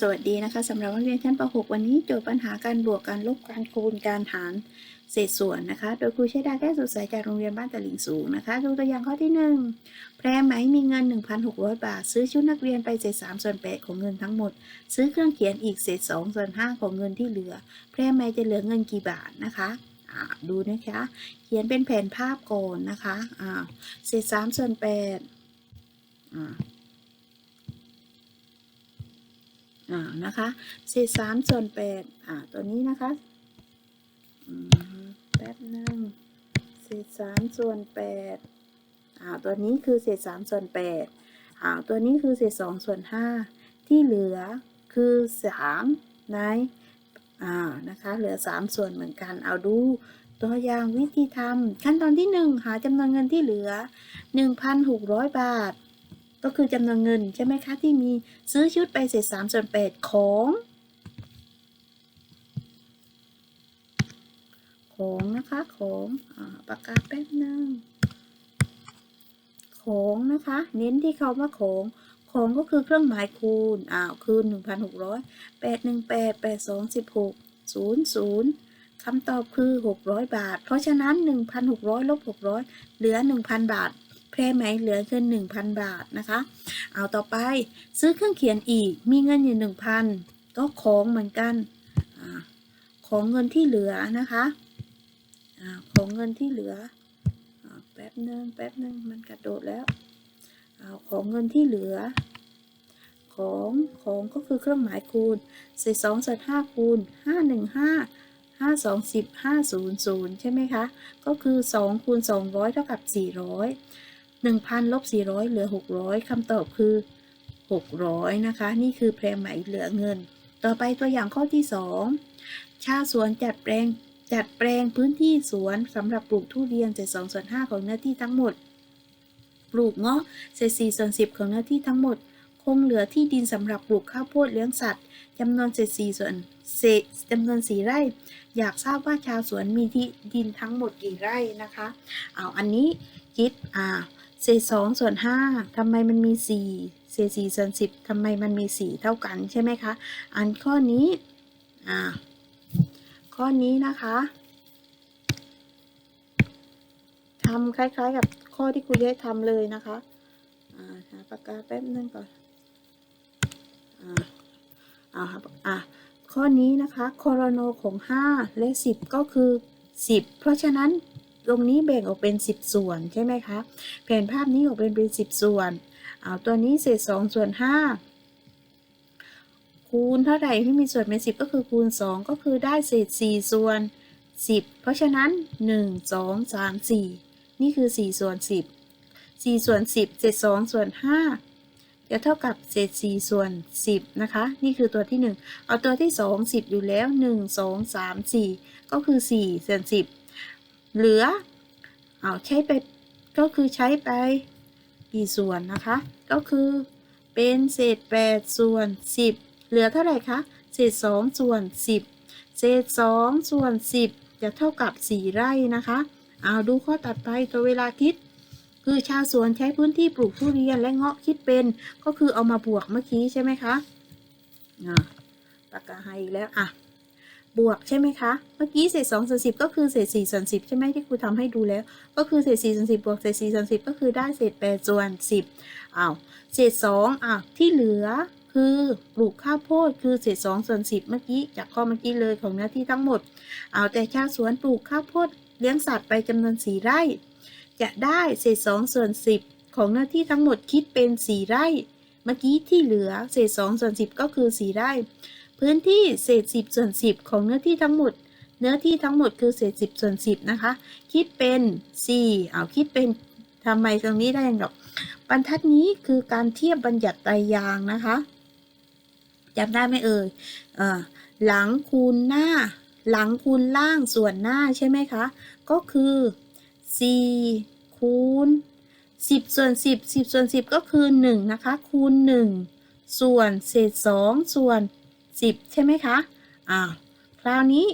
สวัสดีนะคะสำหรับนักเรียนชั้นป .6 วันนี้โจทย์ปัญหาการบวกการลบการคูณการหารเศษส่วนนะคะ โดยครูใช้ดาแก้วสุดใสจากโรงเรียนบ้านตะลิงสูงนะคะดูตัวอย่างข้อที่ 1 แพรไหมมีเงิน 1,600 บาท ซื้อชุดนักเรียนไปเศษ3ส่วน8ของเงินทั้งหมด ซื้อเครื่องเขียนอีกเศษ2ส่วน5ของเงินที่เหลือ แพรไหมจะเหลือเงินกี่บาทนะคะดูนะคะ เขียนเป็นแผนภาพก่อนนะคะเศษ3ส่วน8อ่า อ่านะคะเศษสามส่วนแปดอ่าตัวนี้นะคะแป๊บหนึ่งเศษสามส่วนแปดอ่าตัวนี้คือเศษสามส่วนแปดอ่าตัวนี้คือเศษสองส่วนห้าที่เหลือคือสามในอ่านะคะเหลือสามส่วนเหมือนกันเอาดูตัวอย่างวิธีทำขั้นตอนที่หนึ่งหาจำนวนเงินที่เหลือหนึ่งพันหกร้อยบาท ก็คือจำนวนเงินใช่ไหมคะที่มีซื้อชุดไปเศษสามส่วนแปดของ ของนะคะของอปากกาแป๊บนึงของนะคะ เน้นที่คาว่าของของก็คือเครื่องหมายคูณอ้าวคูณหนึ่งพันหกร้อยแปดหนึ่งแปดแปดสองสิบหกศูนย์ศูนย์คำตอบคือหกร้อยบาท เพราะฉะนั้นหนึ่งพันหกร้อยลบหกร้อยเหลือหนึ่งพันบาท แพร่ไหมเหลือเงินหนึ่งพันบาทนะคะ เอาต่อไปซื้อเครื่องเขียนอีกมีเงินอยู่หนึ่งพันก็ของเหมือนกันอของเงินที่เหลือนะคะอของเงินที่เหลืออแป๊บนึงแป๊บนึงมันกระโดดแล้วเอาของเงินที่เหลือ ของของก็คือเครื่องหมายคูณเศษสองเศษห้าคูณห้าหนึ่งห้าห้าสองสิบห้าศูนย์ศูนย์ใช่ไหมคะ ก็คือสองคูณสองร้อยเท่ากับสี่ ร้อยหนึ่งพันลบสี่ร้อยเหลือหกร้อยคำตอบคือหกร้อยนะคะ นี่คือแพรไหมเหลือเงิน ต่อไปตัวอย่างข้อที่สองชาสวนจัดแปลงจัดแปลงพื้นที่สวนสำหรับปลูกทุเรียนเศษสองส่วนห้าของเนื้อที่ทั้งหมด ปลูกเงาะเศษสี่ส่วนสิบของเนื้อที่ทั้งหมด คงเหลือที่ดินสำหรับปลูกข้าวโพดเลี้ยงสัตว์จำนวนเศษสี่ส่วนเศษจำนวนสี่ไร่ อยากทราบว่าชาวสวนมีที่ดินทั้งหมดกี่ไร่นะคะ เอาอันนี้คิดอ่า เศษสองส่วนห้าทำไมมันมีสี่เศษสี่ส่วนสิบทำไมมันมีสี่เท่ากันใช่ไหมคะ อันข้อนี้อ่าข้อนี้นะคะทำคล้ายๆกับข้อที่ครูได้ทำเลยนะคะอ่าหาปากกาแป๊บนึงก่อนอ่าอ่าครับอ่าข้อนี้นะคะคอรโนของห้าและสิบก็คือสิบเพราะฉะนั้น ตรงนี้แบ่งออกเป็น 10 ส่วนใช่ไหมคะ แผนภาพนี้ออกเป็นเป็น 10 ส่วนเอาตัวนี้เศษ2ส่วน5คูณเท่าไหร่ที่มีส่วนเป็น 10 ก็คือคูณ 2 ก็คือได้เศษ 4 ส่วน 10 เพราะฉะนั้น 1 2 3 4 นี่คือ 4 ส่วน 10 4 ส่วน 10 เศษ 2 ส่วน 5 จะเท่ากับเศษ 4 ส่วน 10 นะคะ นี่คือตัวที่ 1 เอาตัวที่ 2 10 อยู่แล้ว 1 2 3 4 ก็คือ 4 ส่วน 10 เหลือเอาใช้ไปก็คือใช้ไปกี่ส่วนนะคะ ก็คือเป็นเศษ 8 ส่วน 10 เหลือเท่าไหร่คะเศษ 2 ส่วน 10 เศษ 2 ส่วน 10 จะเท่ากับ 4 ไร่นะคะเอาดูข้อตัดไปตัวเวลาคิด คือชาวสวนใช้พื้นที่ปลูกทุเรียนและเงาะคิดเป็นก็คือเอามาบวกเมื่อกี้ใช่ไหมคะอ่าปากกาให้อีกแล้วอะ บวกใช่ไหมคะ เมื่อกี้เศษ2ส่วน10ก็คือเศษ4ส่วน10ใช่ไหมที่ครูทำให้ดูแล้ว ก็คือเศษ4ส่วน10บวกเศษ4ส่วน10ก็คือได้เศษ8ส่วน10อ้าวเศษ2อะที่เหลือคือปลูกข้าวโพดคือเศษ2ส่วน10เมื่อกี้จากข้อเมื่อกี้เลยของเนื้อที่ทั้งหมด เอาแต่ชาวสวนปลูกข้าวโพดเลี้ยงสัตว์ไปจำนวน4ไร่ จะได้เศษ2ส่วน10ของเนื้อที่ทั้งหมดคิดเป็น4ไร่ เมื่อกี้ที่เหลือเศษ2ส่วน10ก็คือ4ไร่ พื้นที่เศษ10ส่วน10 ของเนื้อที่ทั้งหมด เนื้อที่ทั้งหมดคือเศษ10ส่วน10นะคะ คิดเป็น4เอาคิดเป็นทำไมตรงนี้ได้ยังหรอกบรรทัดนี้คือการเทียบบัญญัติไตรยางนะคะจำได้ไหมเอ่ยเอ่อหลังคูณหน้า หลังคูณล่างส่วนหน้าใช่ไหมคะ ก็คือ4คูณ10 ส่วน 10 10 ส่วน 10 ก็คือ 1 นะคะ คูณ 1 ส่วนเศษ 2 ส่วน 10 ใช่ไหมคะอ่าคราวนี้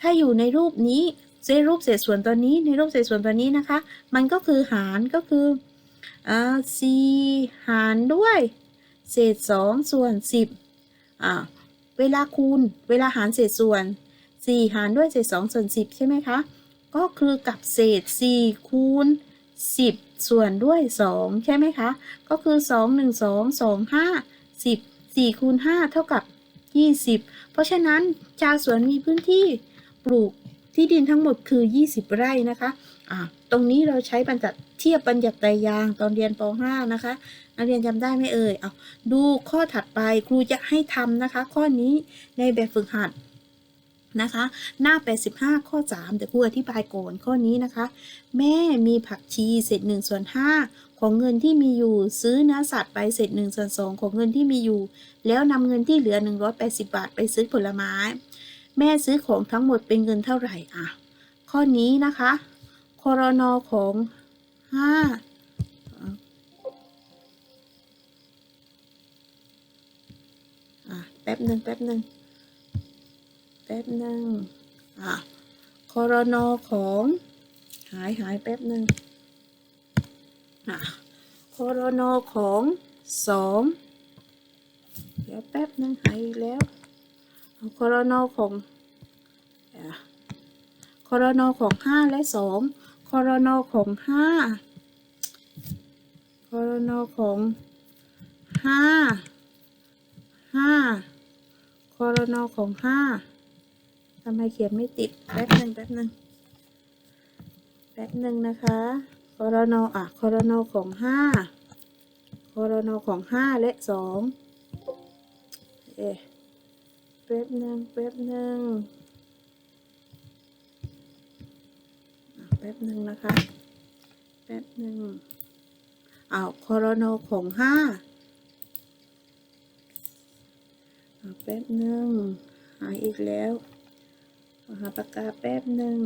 ถ้าอยู่ในรูปนี้ในรูปเศษส่วนตัวนี้ในรูปเศษส่วนตัวนี้นะคะ มันก็คือหารก็คืออ่า4หารด้วย เศษ2ส่วน10อ่าเวลาคูณเวลาหารเศษส่วน 4 หารด้วยเศษ2ส่วน 10 ใช่ไหมคะ ก็คือกับเศษ 4 คูณ 10 ส่วนด้วย 2 ใช่ไหมคะ ก็คือ 2 1 2 2 5 10 4คูณ5เท่ากับ 20 เพราะฉะนั้นชาวสวนมีพื้นที่ปลูกที่ดินทั้งหมดคือ 20 ไร่นะคะตรงนี้เราใช้บรรจัดเทียบบัญญัติไตรยางตอนเรียนป .5 นะคะ นักเรียนจำได้ไหมเอ่ย เอาดูข้อถัดไปครูจะให้ทำนะคะ ข้อนี้ในแบบฝึกหัดนะคะ หน้า 85 ข้อ3แต่ครูอธิบายก่อนข้อนี้นะคะ แม่มีผักชีเศษ1ส่วน5 ของเงินที่มีอยู่ ซื้อเนื้อสัตว์ไปเศษ1ส่วน2ของเงินที่มีอยู่ แล้วนำเงินที่เหลือ 180 บาทไปซื้อผลไม้ แม่ซื้อของทั้งหมดเป็นเงินเท่าไหร่อะ ข้อนี้นะคะคอรนอของห้าแป๊บหนึ่งแป๊บหนึ่งแป๊บหนึ่งอะคอรนอของ หายหายแป๊บหนึ่ง อะคอรนของสองเดี๋ยวแป๊บหนึ่งหายแล้วเอาคอรนของคอรนของห้าและสองคอรนของห้าคอรนของห้าห้าคอรนของห้าทำไมเขียนไม่ติด แป๊บหนึ่งแป๊บหนึ่งแป๊บหนึ่งนะคะ อรนออะคอรนอของห้าคอรนอของห้าและสองเอ๊ะแป๊บหนึ่งแป๊บหนึ่งแป๊บหนึ่งนะคะ แป๊บหนึ่งเอาคอรนอของห้าแป๊บหนึ่งหายอีกแล้วหาปากกาแป๊บหนึ่ง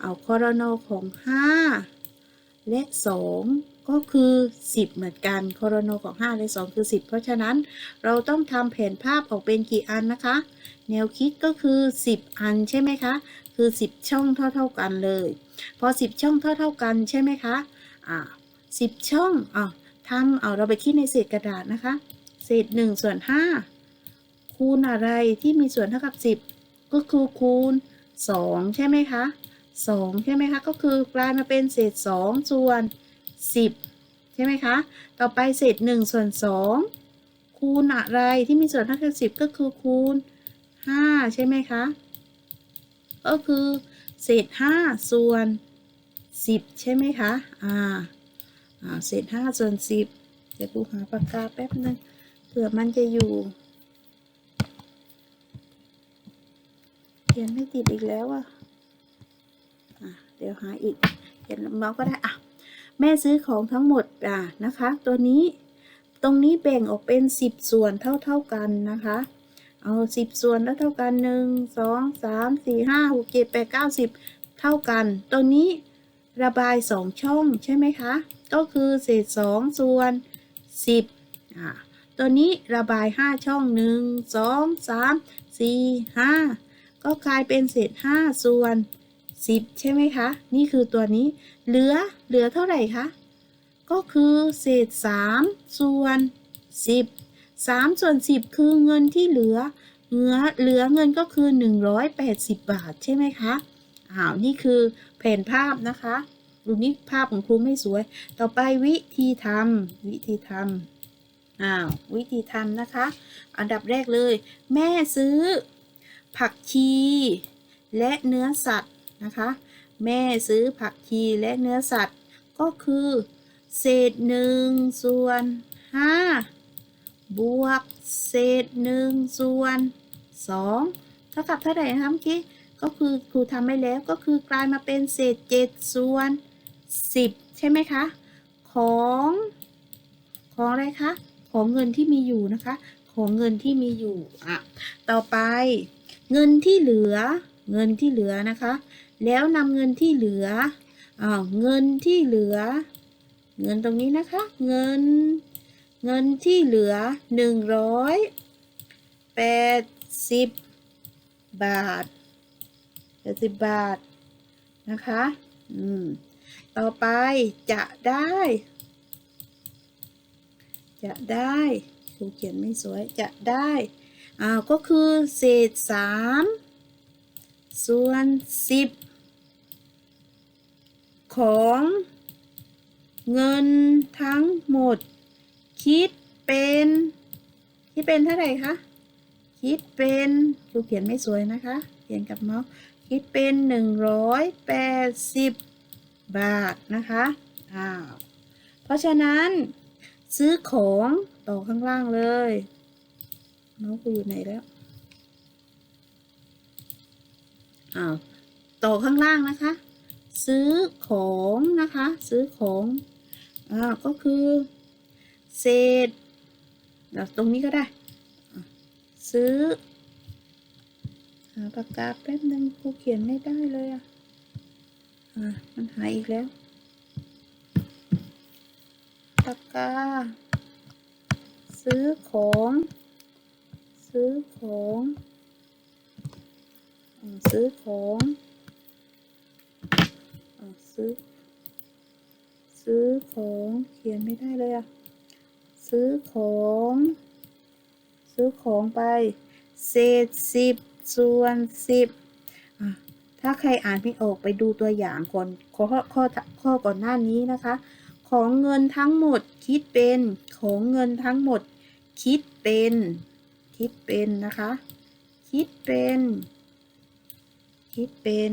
เอาคอรนอของห้า และสองก็คือสิบเหมือนกันโคอรนของห้าและสองคือสิบเพราะฉะนั้นเราต้องทำแผนภาพออกเป็นกี่อันนะคะ แนวคิดก็คือสิบอันใช่ไหมคะ คือ 10 ช่องเท่าเท่าๆกันเลย พอ 10 ช่องเท่าเท่า ๆกันใช่ไหมคะอ่า10 ช่องอ่าทำเอาเราไปคิดในเศษกระดาษนะคะ เศษ1ส่วน5คูณอะไรที่มีส่วนเท่ากับ 10 ก็คือคูณ 2 ใช่ไหมคะ 2 ใช่ไหมคะ ก็คือกลายมาเป็นเศษ 2 ส่วน 10 ใช่ไหมคะ ต่อไปเศษ 1 ส่วน 2 คูณอะไรที่มีส่วนเท่ากับ 10 ก็คือคูณ 5 ใช่ไหมคะ ก็คือเศษห้าส่วนสิบใช่ไหมคะ อ่าเศษห้าส่วนสิบเดี๋ยวกูหาปากกาแป๊บนึงเผื่อมันจะอยู่เขียนไม่ติดอีกแล้วอะอะ เดี๋ยวหาอีกเขียนเมาส์ก็ได้อะแม่ซื้อของทั้งหมดอะนะคะ ตัวนี้ตรงนี้แบ่งออกเป็นสิบส่วนเท่า ๆกันนะคะเอาสิบส่วนแล้วเท่ากันหนึ่งสองสามสี่ห้าหกเจ็ดแปดเก้าสิบเท่ากัน ตัวนี้ระบายสองช่องใช่ไหมคะ ก็คือเศษสองส่วนสิบอ่าตัวนี้ระบายห้าช่องหนึ่งสองสามสี่ห้าก็กลายเป็นเศษห้าส่วน บใช่ไหมคะ นี่คือตัวนี้ เหลือ เหลือเท่าไหร่คะ ก็คือเศษสามส่วนสิบสามส่วนสิบคือเงินที่เหลือ เหลือ เหลือเงินก็คือหนึ่งร้อยแปดสิบบาทใช่ไหมคะ อ้าว นี่คือแผนภาพนะคะดูนี่ภาพของครูไม่สวย ต่อไปวิธีทำวิธีทำอ้าว วิธีทำนะคะ อันดับแรกเลย แม่ซื้อ ผักชี และเนื้อสัตว์ นะคะ แม่ซื้อผักชีและเนื้อสัตว์ ก็คือ เศษหนึ่งส่วนห้าบวก เศษหนึ่งส่วนสองเท่ากับเท่าไหร่นะคะเมื่อกี้ก็คือครูทำไปแล้วก็คือกลายมาเป็นเศษเจ็ดส่วนสิบใช่ไหมคะ ของของอะไรคะ ของเงินที่มีอยู่นะคะ ของเงินที่มีอยู่อะต่อไป เงินที่เหลือ เงินที่เหลือนะคะ แล้วนำเงินที่เหลืออ้าวเงินที่เหลือ เงินตรงนี้นะคะ เงิน เงินที่เหลือหนึ่งร้อยแปดสิบบาทแปดสิบบาทนะคะ อืม ต่อไปจะได้ จะได้ครูเขียนไม่สวย จะได้อ่าก็คือเศษสามส่วนสิบ ของเงินทั้งหมด คิดเป็น คิดเป็นเท่าไหร่คะคิดเป็นครูเขียนไม่สวยนะคะ เขียนกับเมาส์คิดเป็นหนึ่งร้อยแปดสิบบาทนะคะอ้าวเพราะฉะนั้นซื้อของต่อข้างล่างเลยน้องกูอยู่ไหนแล้วอ้าวต่อข้างล่างนะคะ ซื้อของนะคะ ซื้อของอ่าก็คือ เศษเดี๋ยวตรงนี้ก็ได้ ซื้อหาปากกาแป๊บนึงกูเขียนไม่ได้เลยอะอ่ามันหายอีกแล้วปากกาซื้อของ ซื้อของ ซื้อของ ซื้อ ซื้อของเขียนไม่ได้เลยอะซื้อของ ซื้อของไป เศษสิบส่วนสิบถ้าใครอ่านไม่ออกไปดูตัวอย่างก่อนข้อข้อข้อก่อนหน้านี้นะคะ ของเงินทั้งหมดคิดเป็นของเงินทั้งหมด คิดเป็น คิดเป็นนะคะ คิดเป็น คิดเป็น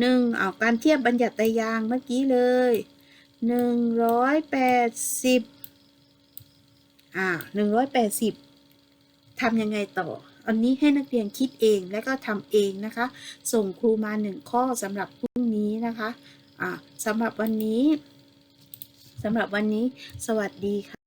หนึ่งเอาการเทียบบัญญัติยางเมื่อกี้เลยหนึ่งร้อยแปดสิบอ่าหนึ่งร้อยแปดสิบทำยังไงต่อ อันนี้ให้นักเรียนคิดเองและก็ทำเองนะคะ ส่งครูมาหนึ่งข้อสำหรับพรุ่งนี้นะคะอ่าสำหรับวันนี้สำหรับวันนี้ สวัสดีค่ะ